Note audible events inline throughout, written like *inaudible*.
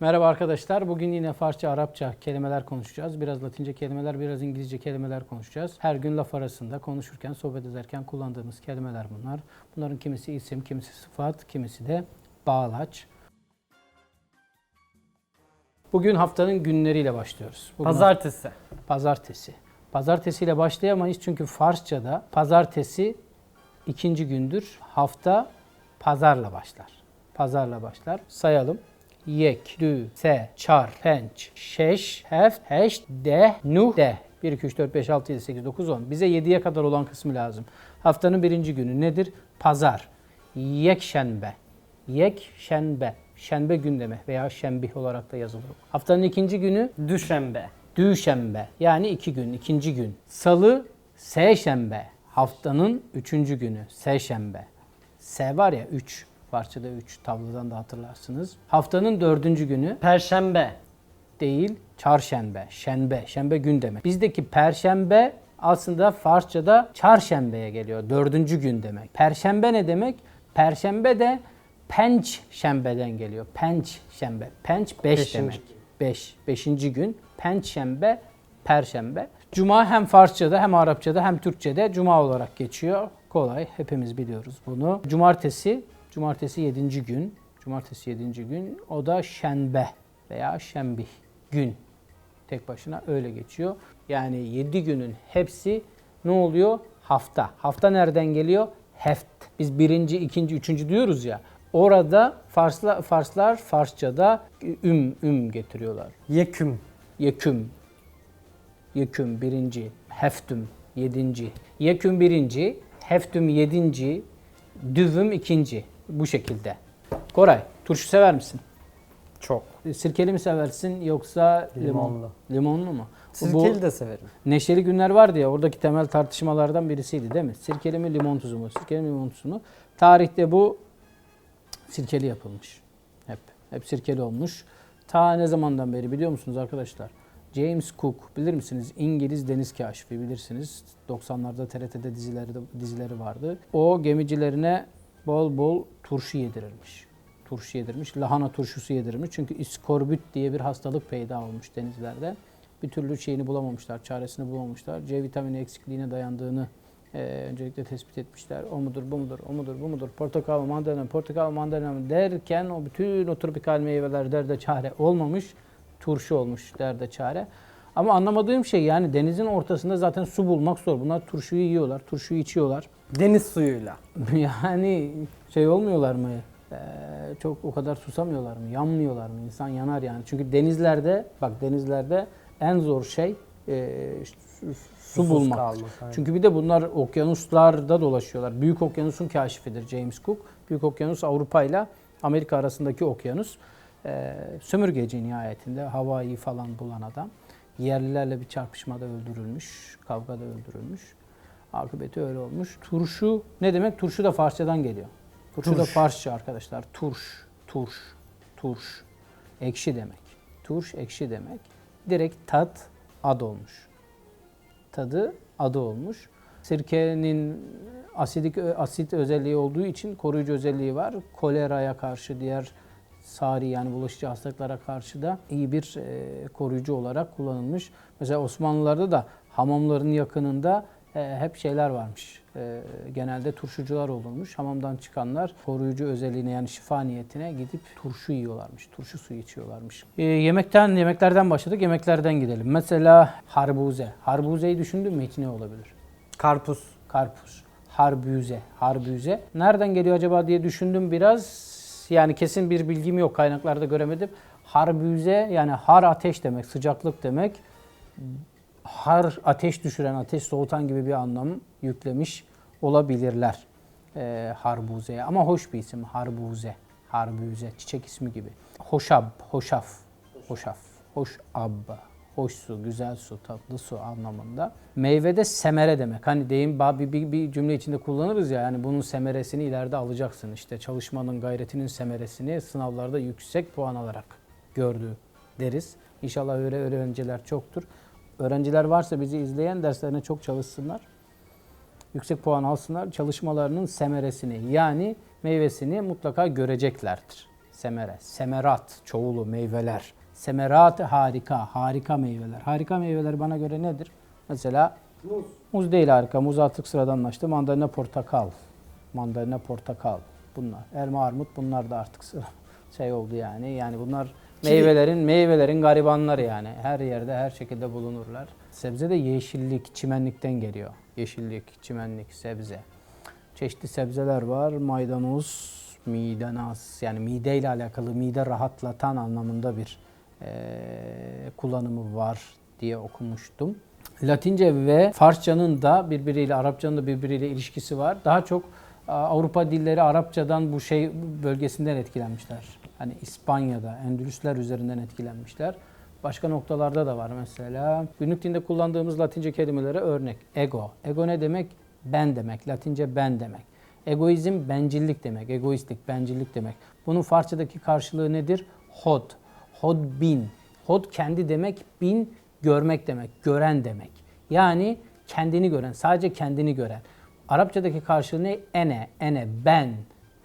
Merhaba arkadaşlar. Bugün yine Farsça, Arapça kelimeler konuşacağız. Biraz Latince kelimeler, biraz İngilizce kelimeler konuşacağız. Her gün laf arasında konuşurken, sohbet ederken kullandığımız kelimeler bunlar. Bunların kimisi isim, kimisi sıfat, kimisi de bağlaç. Bugün haftanın günleriyle başlıyoruz. Bugün Pazartesi. Pazartesi. Pazartesiyle başlayamayız çünkü Farsça'da pazartesi ikinci gündür. Hafta pazarla başlar. Pazarla başlar. Sayalım. Yek, dü, se, çar, penç, şeş, heft, heşt, deh, nuh, deh. 1, 2, 3, 4, 5, 6, 7, 8, 9, 10. Bize 7'ye kadar olan kısmı lazım. Haftanın birinci günü nedir? Pazar. Yekşenbe. Yekşenbe. Şenbe gün demek veya şembih olarak da yazılır. Haftanın ikinci günü Düşembe. Düşembe yani iki gün, ikinci gün. Salı, Seşembe. Haftanın üçüncü günü. Seşembe. S var ya üç. Parçada üç. Tablodan da hatırlarsınız. Haftanın dördüncü günü Perşembe. değil, çarşembe. Şenbe. Şembe gün demek. Bizdeki perşembe aslında Farsçada çarşembeye geliyor. Dördüncü gün demek. Perşembe ne demek? Perşembe de penç şembeden geliyor. Penç şembe. Penç beş Beşinci demek. Beş. Beşinci gün. Penç şembe, perşembe. Cuma hem Farsçada hem Arapçada hem Türkçede Cuma olarak geçiyor. Kolay. Hepimiz biliyoruz bunu. Cumartesi. Cumartesi yedinci gün. Cumartesi yedinci gün. O da şenbe veya şembih. Gün. Tek başına öyle geçiyor. Yani 7 günün hepsi ne oluyor? Hafta. Hafta nereden geliyor? Heft. Biz birinci, ikinci, üçüncü diyoruz ya. Orada Farslar, Farslar Farsçada üm üm getiriyorlar. Yeküm. Yeküm. Yeküm birinci. Heftüm yedinci. Yeküm birinci. Heftüm yedinci. Düvüm ikinci. Bu şekilde. Koray, turşu sever misin? Çok. Sirkeli mi seversin yoksa limon? Limonlu. Limonlu mu? Sirkeli Bu de severim. Neşeli günler vardı ya oradaki temel tartışmalardan birisiydi değil mi? Sirkeli mi limon tuzu mu? Sirkeli mi limon tuzu mu? Tarihte bu sirkeli yapılmış. Hep. Hep sirkeli olmuş. Ta ne zamandan beri biliyor musunuz arkadaşlar? James Cook bilir misiniz? İngiliz deniz kaşifi bilirsiniz. 90'larda TRT'de dizileri dizileri vardı. O gemicilerine bol bol turşu yedirirmiş. Turşu yedirmiş. Lahana turşusu yedirmiş. Çünkü iskorbüt diye bir hastalık peyda olmuş denizlerde. Bir türlü şeyini bulamamışlar, çaresini bulamamışlar. C vitamini eksikliğine dayandığını e, öncelikle tespit etmişler. O mudur, bu mudur, o mudur, bu mudur, portakal mandalina portakal mandalina derken o bütün o tropikal meyveler derde çare olmamış. Turşu olmuş derde çare. Ama anlamadığım şey yani denizin ortasında zaten su bulmak zor. Bunlar turşuyu yiyorlar, turşuyu içiyorlar. *laughs* Deniz suyuyla. yani şey olmuyorlar mı? Ee, çok o kadar susamıyorlar mı? Yanmıyorlar mı? İnsan yanar yani. Çünkü denizlerde bak denizlerde en zor şey e, su, su Susuz bulmak. kalmak, aynen. Çünkü bir de bunlar okyanuslarda dolaşıyorlar. Büyük okyanusun kaşifidir James Cook. Büyük okyanus Avrupa ile Amerika arasındaki okyanus. Ee, sömürgeci nihayetinde havayı falan bulan adam. Yerlilerle bir çarpışmada öldürülmüş, kavgada öldürülmüş. Akıbeti öyle olmuş. Turşu ne demek? Turşu da Farsçadan geliyor. Turşu da Turş. Farsça arkadaşlar. Turş, turş, turş. Ekşi demek. Turş ekşi demek. Direkt tat ad olmuş. Tadı adı olmuş. Sirkenin asidik asit özelliği olduğu için koruyucu özelliği var. Koleraya karşı diğer sari yani bulaşıcı hastalıklara karşı da iyi bir e, koruyucu olarak kullanılmış. Mesela Osmanlılarda da hamamların yakınında e, hep şeyler varmış. E, genelde turşucular olurmuş. Hamamdan çıkanlar koruyucu özelliğine yani şifa niyetine gidip turşu yiyorlarmış. Turşu suyu içiyorlarmış. E, yemekten yemeklerden başladık. Yemeklerden gidelim. Mesela harbuze. Harbuzeyi düşündün mü hiç ne olabilir? Karpuz. Karpuz, harbüze, harbüze. Nereden geliyor acaba diye düşündüm biraz. Yani kesin bir bilgim yok kaynaklarda göremedim. Harbüze yani har ateş demek, sıcaklık demek. Har ateş düşüren, ateş soğutan gibi bir anlam yüklemiş olabilirler e, harbuzeye. Ama hoş bir isim harbuze, harbüze, çiçek ismi gibi. Hoşab, hoşaf, hoşaf, hoşab, hoş su, güzel su, tatlı su anlamında. Meyvede semere demek. Hani deyim bir, bir, bir cümle içinde kullanırız ya yani bunun semeresini ileride alacaksın. İşte çalışmanın, gayretinin semeresini sınavlarda yüksek puan alarak gördü deriz. İnşallah öyle öğrenciler çoktur. Öğrenciler varsa bizi izleyen derslerine çok çalışsınlar. Yüksek puan alsınlar. Çalışmalarının semeresini yani meyvesini mutlaka göreceklerdir. Semere. Semerat çoğulu meyveler. Semerat harika. Harika meyveler. Harika meyveler bana göre nedir? Mesela Muz. muz değil harika. Muz artık sıradanlaştı. Mandalina portakal. Mandalina portakal. Bunlar. Elma armut bunlar da artık sıra *laughs* şey oldu yani. Yani bunlar meyvelerin meyvelerin garibanları yani. Her yerde her şekilde bulunurlar. Sebze de yeşillik, çimenlikten geliyor. Yeşillik, çimenlik, sebze. Çeşitli sebzeler var. Maydanoz, midenas yani mide ile alakalı mide rahatlatan anlamında bir kullanımı var diye okumuştum. Latince ve Farsçanın da birbiriyle, Arapçanın da birbiriyle ilişkisi var. Daha çok Avrupa dilleri Arapçadan bu şey bölgesinden etkilenmişler. Hani İspanya'da, Endülüsler üzerinden etkilenmişler. Başka noktalarda da var mesela. Günlük dinde kullandığımız Latince kelimelere örnek. Ego. Ego ne demek? Ben demek. Latince ben demek. Egoizm bencillik demek. Egoistlik, bencillik demek. Bunun Farsçadaki karşılığı nedir? Hod. Hod bin. Hod kendi demek, bin görmek demek, gören demek. Yani kendini gören, sadece kendini gören. Arapçadaki karşılığı ne? Ene, ene, ben,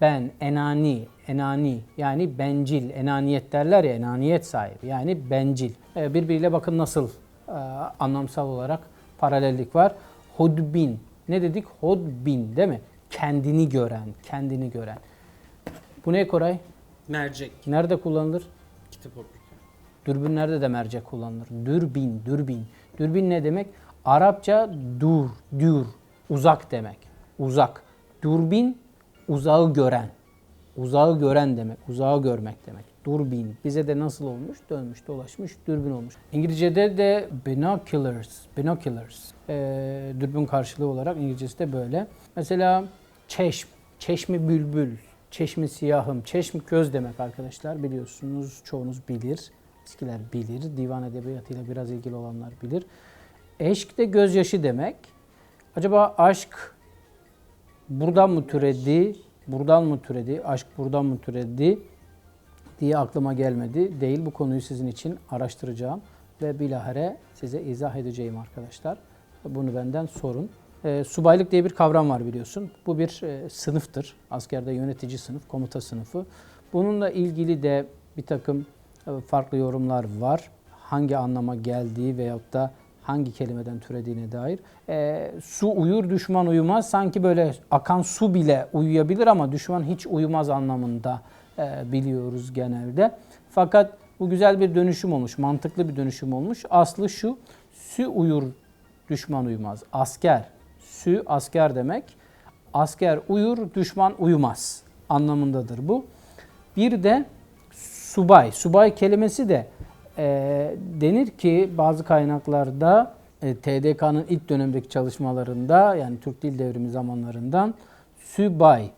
ben, enani, enani yani bencil, enaniyet derler ya, enaniyet sahibi yani bencil. Ee, birbiriyle bakın nasıl e, anlamsal olarak paralellik var. Hodbin, ne dedik? Hodbin değil mi? Kendini gören, kendini gören. Bu ne Koray? Mercek. Nerede kullanılır? Kitap okurken. Dürbünlerde de mercek kullanılır. Dürbin, dürbin. Dürbin ne demek? Arapça dur, dür, uzak demek. Uzak. Dürbin, uzağı gören. Uzağı gören demek, uzağı görmek demek. Durbin. Bize de nasıl olmuş? Dönmüş, dolaşmış, dürbün olmuş. İngilizce'de de binoculars, binoculars. Ee, dürbün karşılığı olarak İngilizcesi de böyle. Mesela çeşm, çeşmi bülbül, çeşmi siyahım, çeşmi göz demek arkadaşlar. Biliyorsunuz, çoğunuz bilir. Eskiler bilir. Divan edebiyatıyla biraz ilgili olanlar bilir. Eşk de gözyaşı demek. Acaba aşk buradan mı türedi? Buradan mı türedi? Aşk buradan mı türedi? diye aklıma gelmedi. Değil bu konuyu sizin için araştıracağım ve bilahare size izah edeceğim arkadaşlar. Bunu benden sorun. E, subaylık diye bir kavram var biliyorsun. Bu bir e, sınıftır. Askerde yönetici sınıf, komuta sınıfı. Bununla ilgili de bir takım e, farklı yorumlar var. Hangi anlama geldiği veyahut da hangi kelimeden türediğine dair. E, su uyur, düşman uyumaz. Sanki böyle akan su bile uyuyabilir ama düşman hiç uyumaz anlamında e, biliyoruz genelde. Fakat bu güzel bir dönüşüm olmuş, mantıklı bir dönüşüm olmuş. Aslı şu, sü uyur, düşman uyumaz. Asker, sü asker demek. Asker uyur, düşman uyumaz anlamındadır bu. Bir de subay. Subay kelimesi de e, denir ki bazı kaynaklarda e, TDK'nın ilk dönemdeki çalışmalarında yani Türk Dil Devrimi zamanlarından sübay,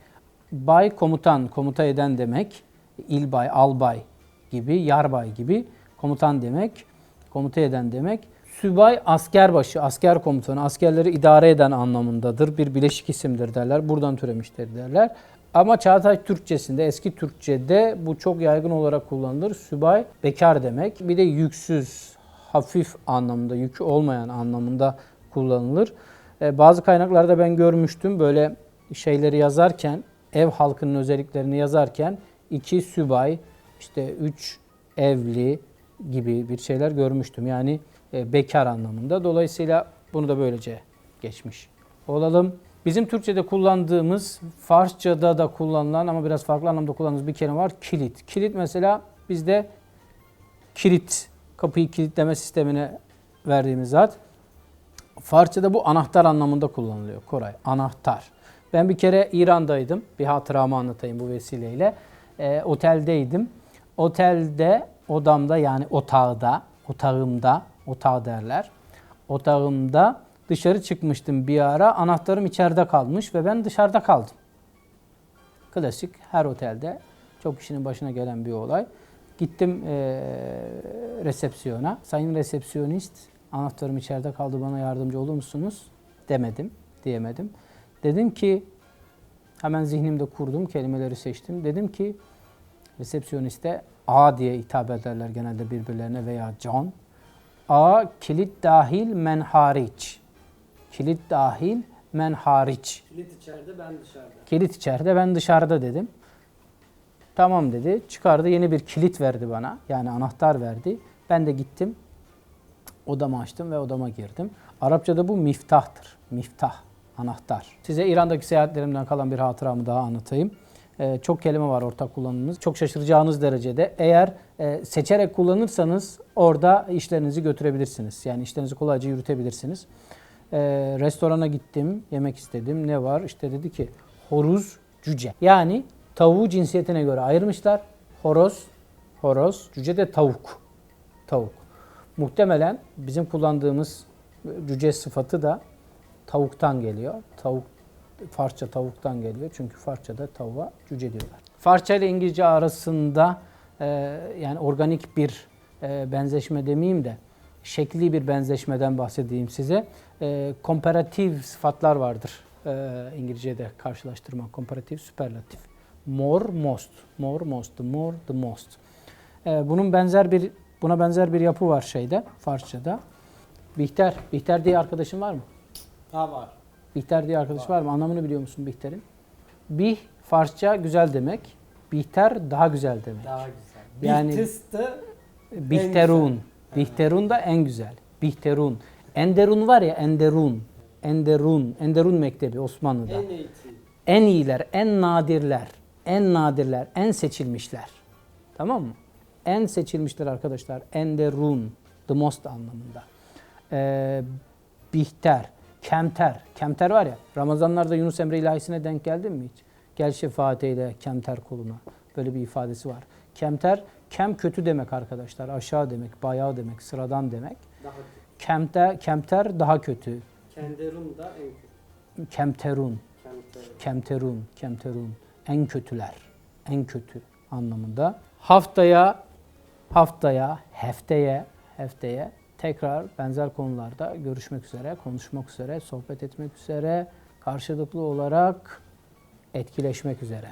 bay komutan, komuta eden demek, ilbay, albay gibi, yarbay gibi komutan demek, komuta eden demek. Sübay askerbaşı, asker komutanı, askerleri idare eden anlamındadır. Bir bileşik isimdir derler. Buradan türemiştir derler. Ama Çağatay Türkçesinde, eski Türkçede bu çok yaygın olarak kullanılır. Sübay bekar demek. Bir de yüksüz, hafif anlamında, yükü olmayan anlamında kullanılır. Ee, bazı kaynaklarda ben görmüştüm böyle şeyleri yazarken, ev halkının özelliklerini yazarken iki sübay, işte üç evli gibi bir şeyler görmüştüm. Yani e, bekar anlamında. Dolayısıyla bunu da böylece geçmiş olalım. Bizim Türkçe'de kullandığımız, Farsça'da da kullanılan ama biraz farklı anlamda kullandığımız bir kelime var. Kilit. Kilit mesela bizde kilit, kapıyı kilitleme sistemine verdiğimiz zat. Farsça'da bu anahtar anlamında kullanılıyor Koray. Anahtar. Ben bir kere İran'daydım. Bir hatıramı anlatayım bu vesileyle. Ee, oteldeydim. Otelde, odamda yani otağda, otağımda, otağı derler. Otağımda dışarı çıkmıştım bir ara. Anahtarım içeride kalmış ve ben dışarıda kaldım. Klasik her otelde çok kişinin başına gelen bir olay. Gittim eee, resepsiyona. Sayın resepsiyonist anahtarım içeride kaldı bana yardımcı olur musunuz? Demedim, diyemedim. Dedim ki hemen zihnimde kurdum, kelimeleri seçtim. Dedim ki resepsiyoniste A diye hitap ederler genelde birbirlerine veya John. A kilit dahil men hariç. Kilit dahil men hariç. Kilit içeride ben dışarıda. Kilit içeride ben dışarıda dedim. Tamam dedi. Çıkardı yeni bir kilit verdi bana. Yani anahtar verdi. Ben de gittim. Odamı açtım ve odama girdim. Arapçada bu miftahtır. Miftah, anahtar. Size İran'daki seyahatlerimden kalan bir hatıramı daha anlatayım. Ee, çok kelime var ortak kullanımımız. Çok şaşıracağınız derecede. Eğer e, seçerek kullanırsanız orada işlerinizi götürebilirsiniz. Yani işlerinizi kolayca yürütebilirsiniz. Ee, restorana gittim, yemek istedim. Ne var? İşte dedi ki horuz, cüce. Yani tavuğu cinsiyetine göre ayırmışlar. Horoz, horoz, cüce de tavuk. Tavuk. Muhtemelen bizim kullandığımız cüce sıfatı da tavuktan geliyor. Tavuk Farsça tavuktan geliyor. Çünkü Farsçada tavuğa cüce diyorlar. Farsça ile İngilizce arasında e, yani organik bir e, benzeşme demeyeyim de şekli bir benzeşmeden bahsedeyim size. E, komparatif sıfatlar vardır e, İngilizce'de karşılaştırma. Komparatif, süperlatif. More, most. More, most. The more, the most. E, bunun benzer bir buna benzer bir yapı var şeyde Farsçada. Bihter, Bihter diye arkadaşın var mı? Ha var. Bihter diye arkadaş var mı? Anlamını biliyor musun Bihter'in? Bih Farsça güzel demek. Bihter daha güzel demek. Daha güzel. Yani- Bihtistı Bihterun. Bihterun da en güzel. Bihterun. Enderun var ya Enderun. Enderun. Enderun Mektebi Osmanlı'da. en. En iyiler, en nadirler, en nadirler, en seçilmişler. Tamam mı? En seçilmişler arkadaşlar. Enderun. The most anlamında. Ee, bihter, kemter. Kemter var ya, Ramazanlarda Yunus Emre ilahisine denk geldin mi hiç? Gel şefaat eyle kemter koluna. Böyle bir ifadesi var. Kemter, kem kötü demek arkadaşlar. Aşağı demek, bayağı demek, sıradan demek. Daha Kemter, kemter daha kötü. Kenderun da en Kemterun. kötü. Kemterun, kemterun. En kötüler, en kötü anlamında. Haftaya, haftaya, hefteye, hefteye tekrar benzer konularda görüşmek üzere, konuşmak üzere, sohbet etmek üzere, karşılıklı olarak etkileşmek üzere.